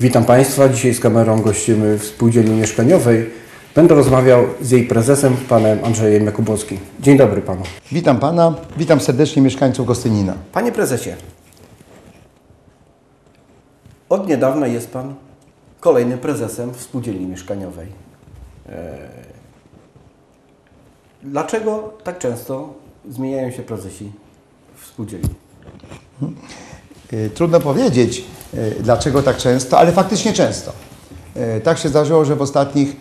Witam Państwa. Dzisiaj z kamerą gościmy w spółdzielni mieszkaniowej. Będę rozmawiał z jej prezesem, panem Andrzejem Jakubowskim. Dzień dobry panu. Witam Pana, witam serdecznie mieszkańców Gostynina. Panie prezesie, od niedawna jest pan kolejnym prezesem w spółdzielni mieszkaniowej. Eee, Dlaczego tak często zmieniają się prezesi w spółdzielni? Y, Trudno powiedzieć, y, dlaczego tak często, ale faktycznie często. Y, Tak się zdarzyło, że w ostatnich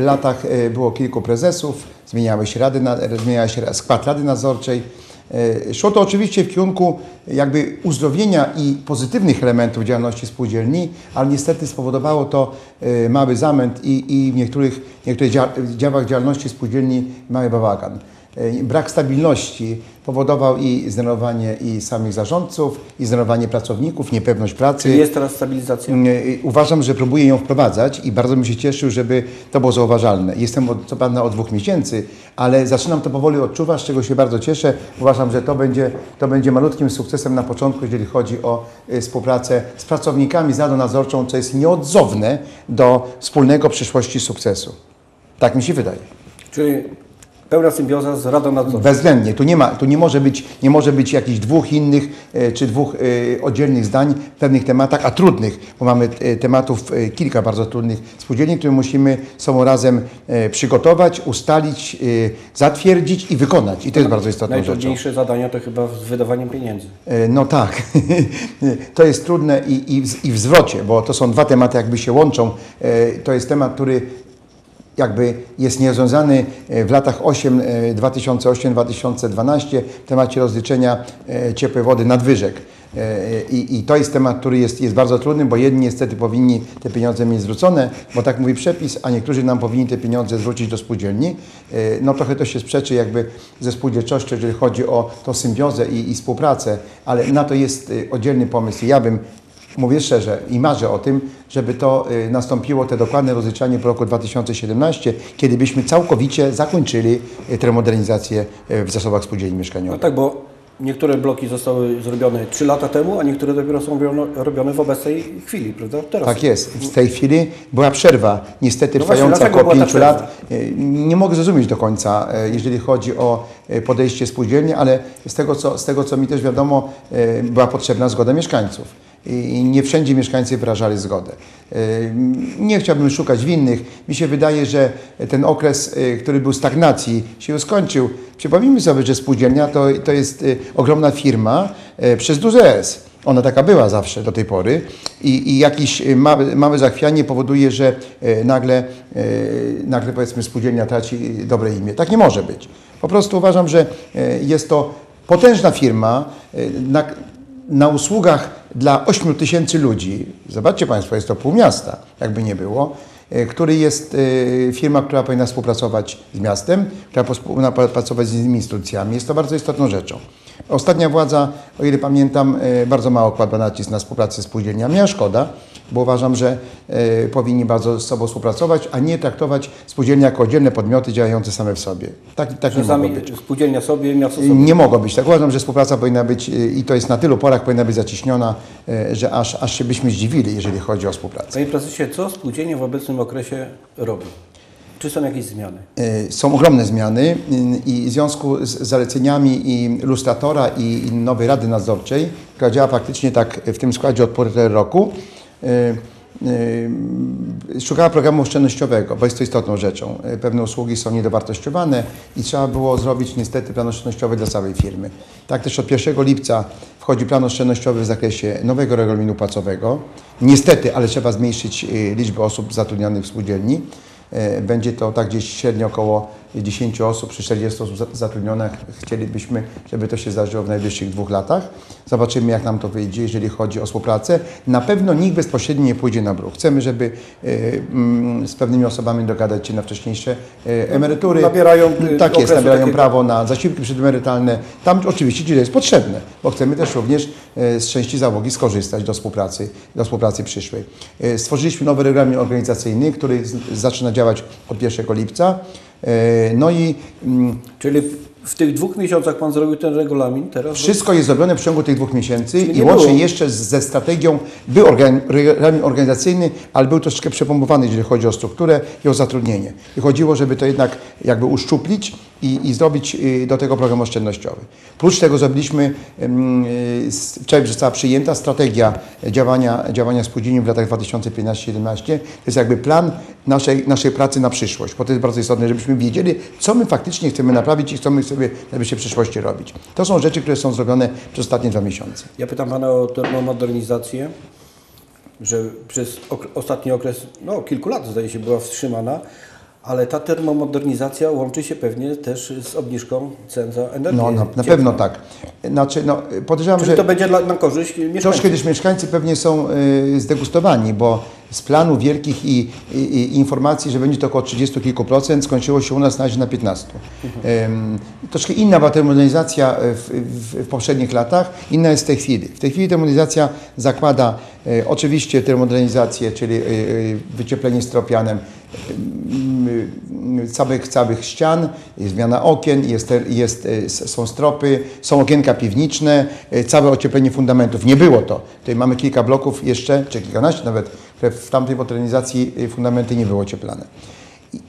latach było kilku prezesów, zmieniały się rady, zmieniała się skład Rady Nadzorczej. Szło to oczywiście w kierunku jakby uzdrowienia i pozytywnych elementów działalności spółdzielni, ale niestety spowodowało to mały zamęt i, i w niektórych, niektórych dzia- działach działalności spółdzielni mały bałagan. Y, Brak stabilności powodował i zdenerwowanie i samych zarządców, i zdenerwowanie pracowników, niepewność pracy. Czy jest teraz stabilizacja? Y, Uważam, że próbuję ją wprowadzać i bardzo bym się cieszył, żeby to było zauważalne. Jestem od, co prawda od dwóch miesięcy, ale zaczynam to powoli odczuwać, z czego się bardzo cieszę. Uważam, że to będzie, to będzie malutkim sukcesem na początku, jeżeli chodzi o współpracę z pracownikami z Radą Nadzorczą, co jest nieodzowne do wspólnego przyszłości sukcesu. Tak mi się wydaje. Czyli pełna symbioza z Radą Nadzorczą? Bezwzględnie. Tu nie, ma, tu nie, może być, nie może być jakichś dwóch innych e, czy dwóch e, oddzielnych zdań w pewnych tematach, a trudnych, bo mamy e, tematów kilka bardzo trudnych spółdzielni, które musimy sobą razem przygotować, ustalić, zatwierdzić i wykonać. I to jest bardzo istotną rzeczą. Najtrudniejsze zadania to chyba z wydawaniem pieniędzy. No tak, to jest trudne i, i, w, i w zwrocie, bo to są dwa tematy jakby się łączą. To jest temat, który jakby jest nierozwiązany e, w latach 8, e, 2008-2012 w temacie rozliczenia e, ciepłej wody nadwyżek. I, I to jest temat, który jest, jest bardzo trudny, bo jedni niestety powinni te pieniądze mieć zwrócone, bo tak mówi przepis, a niektórzy nam powinni te pieniądze zwrócić do spółdzielni. No trochę to się sprzeczy jakby ze spółdzielczością, jeżeli chodzi o tą symbiozę i, i współpracę, ale na to jest oddzielny pomysł. Ja bym Mówię szczerze i marzę o tym, żeby to y, nastąpiło, te dokładne rozliczanie po roku 2017, kiedy byśmy całkowicie zakończyli y, tę modernizację y, w zasobach spółdzielni No mieszkaniowych. tak, bo niektóre bloki zostały zrobione 3 lata temu, a niektóre dopiero są robione, w obecnej chwili, prawda? Teraz. Tak jest. W tej chwili była przerwa, niestety No właśnie, trwająca dlaczego około była ta 5 lat. Nie mogę zrozumieć do końca, jeżeli chodzi o podejście spółdzielni, ale z tego, co, z tego, co mi też wiadomo, była potrzebna zgoda mieszkańców. I nie wszędzie mieszkańcy wyrażali zgodę. Y, Nie chciałbym szukać winnych. Mi się wydaje, że ten okres, y, który był stagnacji, się już skończył. Przypomnijmy sobie, że spółdzielnia to, to jest y, ogromna firma przez duże S. Ona taka była zawsze do tej pory i, i jakieś małe, zachwianie powoduje, że nagle, nagle powiedzmy spółdzielnia traci dobre imię. Tak nie może być. Po prostu uważam, że jest to potężna firma na usługach dla 8 tysięcy ludzi. Zobaczcie Państwo, jest to pół miasta, jakby nie było y, który jest y, firma, która powinna współpracować z miastem, która powinna pracować z innymi instytucjami. Jest to bardzo istotną rzeczą. Ostatnia władza, o ile pamiętam, y, bardzo mało kładła nacisk na współpracę z spółdzielniami, a szkoda, bo uważam, że y, powinni bardzo z sobą współpracować, a nie traktować spółdzielni jako oddzielne podmioty działające same w sobie. Tak, tak nie Czasami być. spółdzielnia sobie, miasto sobie. Nie mogło być. Tak uważam, że współpraca powinna być y, i to jest na tylu porach powinna być zaciśniona, y, że aż, aż się byśmy zdziwili, jeżeli chodzi o współpracę. Panie prezesie, co spółdzielnie w obecnym okresie robi? Czy są jakieś zmiany? Są ogromne zmiany i w związku z zaleceniami i lustratora i nowej Rady Nadzorczej, która działa faktycznie tak w tym składzie od półtora roku, szukała programu oszczędnościowego, bo jest to istotną rzeczą. Y, Pewne usługi są niedowartościowane i trzeba było zrobić niestety plan oszczędnościowy dla całej firmy. Tak też od 1 lipca wchodzi plan oszczędnościowy w zakresie nowego regulaminu płacowego. Niestety, ale trzeba zmniejszyć y, liczbę osób zatrudnionych w spółdzielni. Będzie to tak gdzieś średnio około 10 osób przy 40 osób za- zatrudnionych. Chcielibyśmy, żeby to się zdarzyło w najbliższych dwóch latach. Zobaczymy, jak nam to wyjdzie, jeżeli chodzi o współpracę. Na pewno nikt bezpośrednio nie pójdzie na bruk. Chcemy, żeby e, mm, z pewnymi osobami dogadać się na wcześniejsze e, emerytury. Nabierają, y, Tak jest, nabierają takiego- prawo na zasiłki przedemerytalne. Tam oczywiście gdzie to jest potrzebne, bo chcemy też również e, z części załogi skorzystać do współpracy, do współpracy przyszłej. Stworzyliśmy nowy regulamin organizacyjny, który zaczyna działać od 1 lipca. E, No i mm, Czyli w tych dwóch miesiącach Pan zrobił ten regulamin teraz? Wszystko jest zrobione w ciągu tych dwóch miesięcy i nie łącznie było. jeszcze ze strategią, był organ, regulamin organizacyjny, ale był troszeczkę przepompowany, jeżeli chodzi o strukturę i o zatrudnienie. I chodziło, żeby to jednak jakby uszczuplić i, i zrobić y, do tego program oszczędnościowy. Prócz tego zrobiliśmy, y, wczoraj została przyjęta strategia działania, działania spółdzielni w latach 2015-2017. To jest jakby plan naszej, naszej pracy na przyszłość, bo to jest bardzo istotne, żebyśmy wiedzieli, co my faktycznie chcemy naprawić i co my chcemy w najbliższej przyszłości robić. To są rzeczy, które są zrobione przez ostatnie dwa miesiące. Ja pytam Pana o termomodernizację, że przez ok- ostatni okres, no kilku lat zdaje się, była wstrzymana, ale ta termomodernizacja łączy się pewnie też z obniżką cen za energię. No, na, na pewno tak. Znaczy, no, podejrzewam, Czyli że to będzie dla, na korzyść mieszkańców. troszkę też mieszkańcy pewnie są y, zdegustowani, bo z planu wielkich i, i, i informacji, że będzie to około 30 kilku procent, skończyło się u nas na razie na 15. Ym, troszkę inna była termomodernizacja w, w, w poprzednich latach, inna jest w tej chwili. W tej chwili termomodernizacja zakłada y, oczywiście termomodernizację, czyli y, y, wycieplenie stropianem, całych, całych ścian, jest zmiana okien, jest, jest, są stropy, są okienka piwniczne, całe ocieplenie fundamentów. Nie było to. Tutaj mamy kilka bloków jeszcze, czy kilkanaście nawet, które w tamtej modernizacji fundamenty nie były ocieplane.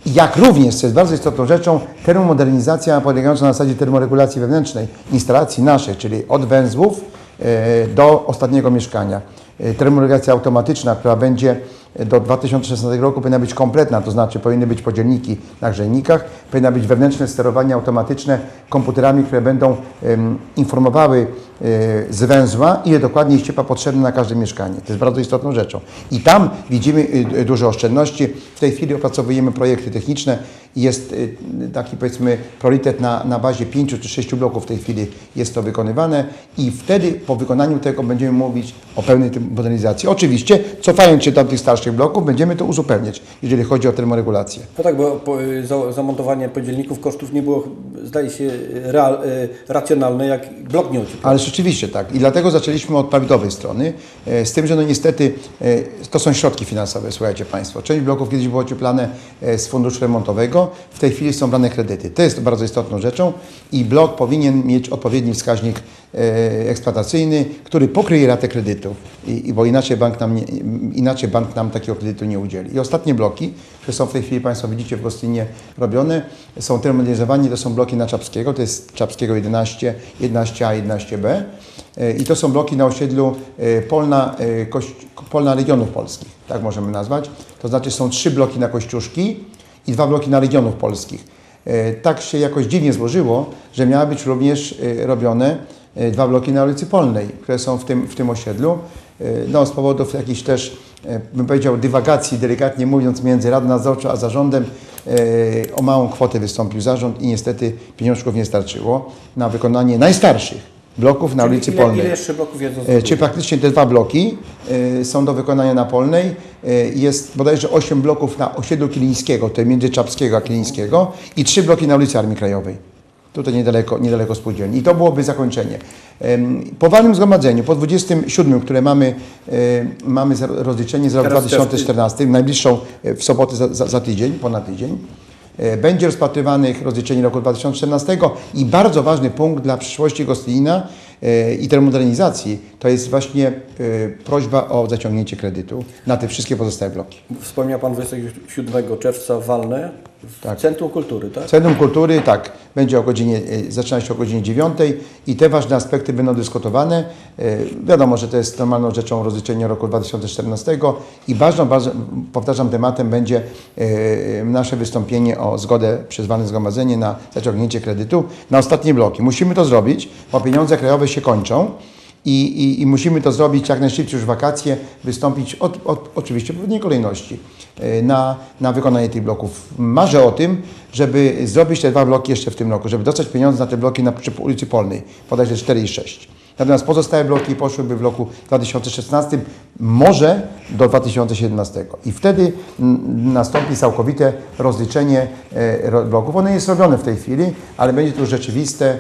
Jak również, co jest bardzo istotną rzeczą, termomodernizacja polegająca na zasadzie termoregulacji wewnętrznej instalacji naszej, czyli od węzłów e, do ostatniego mieszkania. E, Termoregulacja automatyczna, która będzie do 2016 roku powinna być kompletna, to znaczy powinny być podzielniki na grzejnikach, powinna być wewnętrzne sterowanie automatyczne komputerami, które będą em, informowały e, z węzła, ile dokładnie jest ciepła potrzebna na każde mieszkanie. To jest bardzo istotną rzeczą. I tam widzimy duże oszczędności. W tej chwili opracowujemy projekty techniczne jest y, taki powiedzmy priorytet na, na bazie pięciu czy sześciu bloków w tej chwili jest to wykonywane i wtedy po wykonaniu tego będziemy mówić o pełnej modernizacji. Oczywiście cofając się do tych starszych bloków będziemy to uzupełniać, jeżeli chodzi o termoregulację. No tak, bo po, za, zamontowanie podzielników kosztów nie było, zdaje się, real, y, racjonalne jak blok nieocieplony. Ale rzeczywiście tak. I dlatego zaczęliśmy od prawidłowej strony. e, Z tym, że no niestety e, to są środki finansowe, słuchajcie Państwo. Część bloków kiedyś było ocieplane e, z funduszu remontowego, w tej chwili są brane kredyty. To jest bardzo istotną rzeczą i blok powinien mieć odpowiedni wskaźnik e, eksploatacyjny, który pokryje ratę kredytu, I, bo inaczej bank, nam nie, inaczej bank nam takiego kredytu nie udzieli. I ostatnie bloki, które są w tej chwili Państwo widzicie w Gostynie robione, są termomodernizowane, to są bloki na Czapskiego, to jest Czapskiego 11, 11A, 11B. E, I to są bloki na osiedlu e, Polna, e, Koś, Polna Regionów Polskich, tak możemy nazwać. To znaczy są trzy bloki na Kościuszki i dwa bloki na Regionów Polskich. E, Tak się jakoś dziwnie złożyło, że miały być również e, robione e, dwa bloki na ulicy Polnej, które są w tym, w tym osiedlu. No, z powodów jakichś też, bym powiedział, dywagacji, delikatnie mówiąc, między Radą Nadzorczą a zarządem o małą kwotę wystąpił zarząd i niestety pieniążków nie starczyło na wykonanie najstarszych bloków na Czyli ulicy ile, Polnej. ile jeszcze bloków jest do E, zbudowania? Czy praktycznie te dwa bloki e, są do wykonania na Polnej. E, Jest bodajże 8 bloków na osiedlu Kilińskiego, to między Czapskiego a Kilińskiego i trzy bloki na ulicy Armii Krajowej. Tutaj niedaleko, niedaleko spółdzielni. I to byłoby zakończenie. Po walnym zgromadzeniu, po 27, które mamy, e, mamy rozliczenie za rok Teraz też- 2014, najbliższą w sobotę za, za, za tydzień, ponad tydzień, będzie rozpatrywanych rozliczenie roku 2014 i bardzo ważny punkt dla przyszłości Gostynina e, i termomodernizacji to jest właśnie e, prośba o zaciągnięcie kredytu na te wszystkie pozostałe bloki. Wspomniał Pan 27 czerwca walne Tak. Centrum Kultury, tak? Centrum Kultury, tak, będzie o godzinie, e, zaczyna się o godzinie 9 i te ważne aspekty będą dyskutowane. E, Wiadomo, że to jest normalną rzeczą rozliczenia roku 2014 i ważną, powtarzam, tematem będzie e, nasze wystąpienie o zgodę przez walne zgromadzenie na zaciągnięcie kredytu na ostatnie bloki. Musimy to zrobić, bo pieniądze krajowe się kończą. I, i, I musimy to zrobić jak najszybciej już w wakacje, wystąpić od, od, oczywiście w pewnej kolejności e, na, na wykonanie tych bloków. Marzę o tym, żeby zrobić te dwa bloki jeszcze w tym roku, żeby dostać pieniądze na te bloki na przy ulicy Polnej, bodajże 4 i 6. Natomiast pozostałe bloki poszłyby w roku 2016, może do 2017. I wtedy nastąpi całkowite rozliczenie e, bloków. One jest robione w tej chwili, ale będzie to rzeczywiste,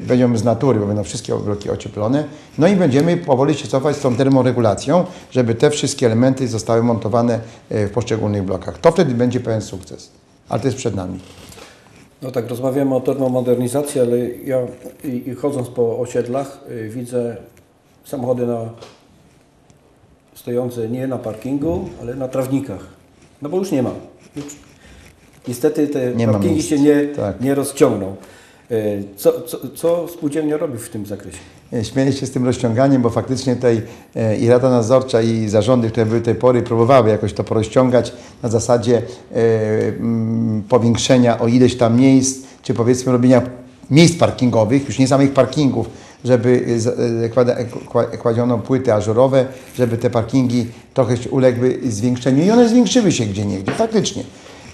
będziemy z natury, bo będą wszystkie bloki ocieplone. No i będziemy powoli się cofać z tą termoregulacją, żeby te wszystkie elementy zostały montowane e, w poszczególnych blokach. To wtedy będzie pełen sukces. Ale to jest przed nami. No tak, rozmawiamy o termomodernizacji, ale ja i, i chodząc po osiedlach y, widzę samochody na, stojące nie na parkingu, ale na trawnikach. No bo już nie ma. Już, niestety te Nie parkingi się nie, Tak. nie rozciągną. Y, Co, co, co spółdzielnia robi w tym zakresie? E, Śmieję się z tym rozciąganiem, bo faktycznie tutaj e, i Rada Nadzorcza i zarządy, które były do tej pory, próbowały jakoś to porozciągać na zasadzie e, mm, powiększenia o ileś tam miejsc, czy powiedzmy robienia miejsc parkingowych, już nie samych parkingów, żeby e, e, e, kładziono płyty ażurowe, żeby te parkingi trochę uległy zwiększeniu i one zwiększyły się gdzie niegdzie, faktycznie.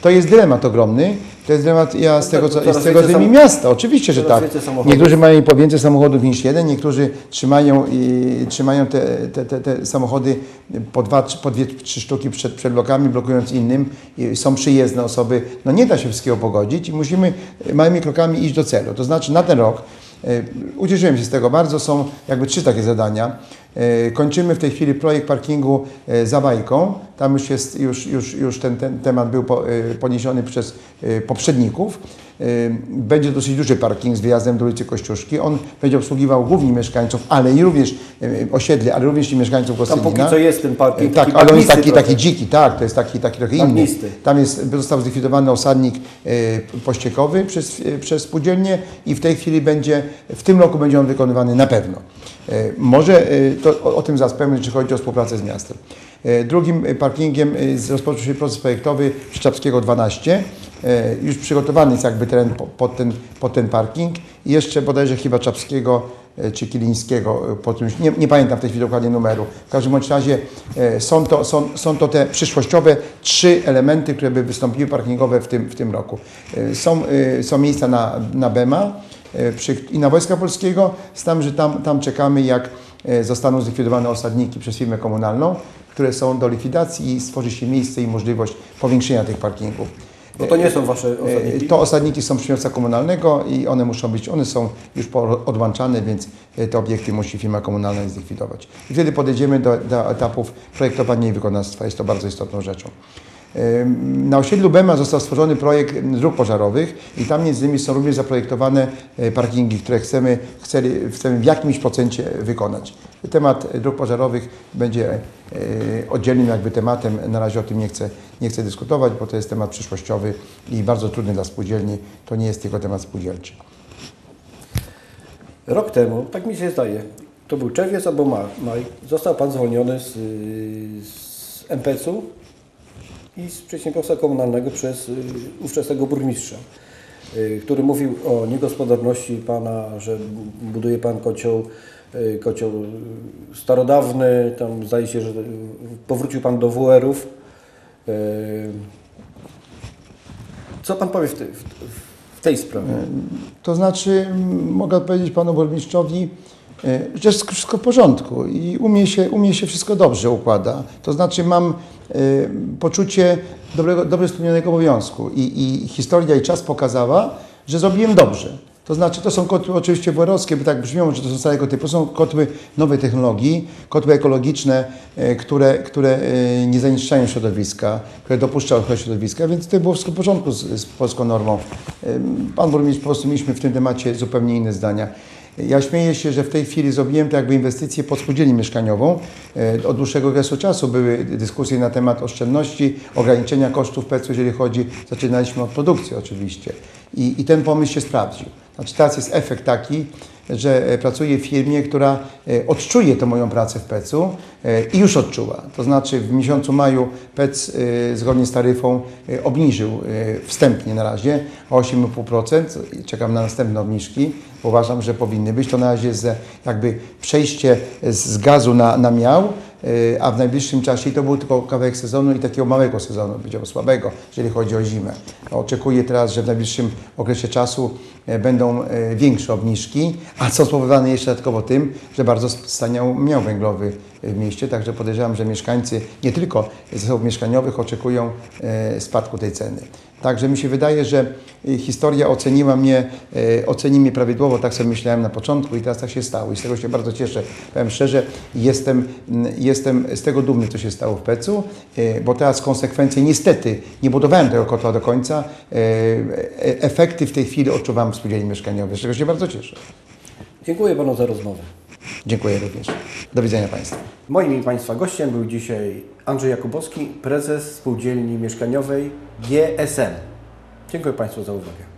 To jest dylemat ogromny. To jest dylemat, ja z tego, co, z tego sam- miasta, oczywiście, że tak. Niektórzy mają po więcej samochodów niż jeden, niektórzy trzymają, i, trzymają te, te, te, te samochody po dwa, po dwie, trzy sztuki przed, przed blokami, blokując innym. I są przyjezdne osoby. No nie da się wszystkiego pogodzić i musimy małymi krokami iść do celu. To znaczy na ten rok e, Ucieszyłem się z tego bardzo. Są jakby trzy takie zadania. E, Kończymy w tej chwili projekt parkingu e, za bajką. Tam już, jest, już, już, już ten, ten temat był e, poniesiony przez poprzedników. Będzie dosyć duży parking z wyjazdem do ulicy Kościuszki. On będzie obsługiwał głównie mieszkańców, ale i również osiedli, ale również i mieszkańców Tam Gosylina. póki co jest ten parking. Tak, ale on jest taki, taki dziki, tak, to jest taki, taki trochę inny. Tam jest, został zlikwidowany osadnik pościekowy przez, przez spółdzielnię i w tej chwili będzie, w tym roku będzie on wykonywany na pewno. Może to, o, o tym zaraz powiem, czy chodzi o współpracę z miastem. E, Drugim e, parkingiem e, rozpoczął się proces projektowy przy Czapskiego 12. E, Już przygotowany jest jakby teren po- pod ten, pod ten parking i jeszcze bodajże chyba Czapskiego czy Kilińskiego, po czymś, nie, nie pamiętam w tej chwili dokładnie numeru. W każdym bądź razie są to, są, są to te przyszłościowe trzy elementy, które by wystąpiły parkingowe w tym, w tym roku. Są, są miejsca na, na BEMA przy, i na Wojska Polskiego, z tym, że tam, tam czekamy jak zostaną zlikwidowane osadniki przez firmę komunalną, które są do likwidacji i stworzy się miejsce i możliwość powiększenia tych parkingów. Bo to nie są wasze E, osadniki. To osadniki są przymiotca komunalnego i one muszą być, one są już odłączane, więc e, te obiekty musi firma komunalna zlikwidować. I wtedy podejdziemy do, do etapów projektowania i wykonawstwa. Jest to bardzo istotną rzeczą. Na osiedlu Bema został stworzony projekt dróg pożarowych i tam między innymi są również zaprojektowane e, parkingi, które chcemy, chceli, chcemy w jakimś procencie wykonać. Temat dróg pożarowych będzie e, oddzielnym jakby tematem. Na razie o tym nie chcę, nie chcę dyskutować, bo to jest temat przyszłościowy i bardzo trudny dla spółdzielni. To nie jest tylko temat spółdzielczy. Rok temu, tak mi się zdaje, to był czerwiec albo ma- maj, został Pan zwolniony z, z MPC-u i z przedsiębiorstwa komunalnego przez y, ówczesnego burmistrza, y, który mówił o niegospodarności Pana, że bu- buduje Pan kocioł, y, kocioł starodawny, tam zdaje się, że powrócił Pan do WR-ów. Co Pan powie w, te, w, tej sprawie? To znaczy, mogę powiedzieć panu burmistrzowi, że wszystko w porządku i u mnie się, u mnie się wszystko dobrze układa. To znaczy, mam e, poczucie dobrego, dobrze spełnionego obowiązku i, i historia i czas pokazała, że zrobiłem dobrze. To znaczy, to są kotły oczywiście włorowskie, by tak brzmiało, że to są stare kotły. To są kotły nowej technologii, kotły ekologiczne, e, które, które e, nie zanieczyszczają środowiska, które dopuszczają ochronę środowiska, więc to było wszystko w porządku z, z polską normą. Pan burmistrz, po prostu mieliśmy w tym temacie zupełnie inne zdania. Ja śmieję się, że w tej chwili zrobiłem to jakby inwestycję pod spółdzielnię mieszkaniową. E, Od dłuższego okresu czasu były dyskusje na temat oszczędności, ograniczenia kosztów PEC, jeżeli chodzi, zaczynaliśmy od produkcji oczywiście. I, I ten pomysł się sprawdził. Znaczy teraz jest efekt taki, że e, pracuję w firmie, która e, odczuje tę moją pracę w PEC-u e, i już odczuła. To znaczy w miesiącu maju PEC zgodnie z taryfą obniżył wstępnie na razie o 8,5%. I Czekam na następne obniżki. Uważam, że powinny być. To na razie jest jakby przejście z gazu na, na miał, a w najbliższym czasie i to był tylko kawałek sezonu i takiego małego sezonu, powiedział słabego, jeżeli chodzi o zimę. Oczekuję teraz, że w najbliższym okresie czasu e, będą e, większe obniżki, a co spowodowane jeszcze dodatkowo tym, że bardzo staniał miał węglowy w mieście, także podejrzewam, że mieszkańcy nie tylko zasobów mieszkaniowych oczekują spadku tej ceny. Także mi się wydaje, że y, historia oceniła mnie, y, oceni mnie prawidłowo, tak sobie myślałem na początku i teraz tak się stało i z tego się bardzo cieszę. Powiem szczerze, jestem, jestem z tego dumny, co się stało w Pecu, y, bo teraz konsekwencje, niestety, nie budowałem tego kotła do końca, e- efekty w tej chwili odczuwam w spółdzielni mieszkaniowej, z czego się bardzo cieszę. Dziękuję Panu za rozmowę. Dziękuję również. Do widzenia Państwu. Moim i Państwa gościem był dzisiaj Andrzej Jakubowski, prezes spółdzielni mieszkaniowej GSM. Dziękuję Państwu za uwagę.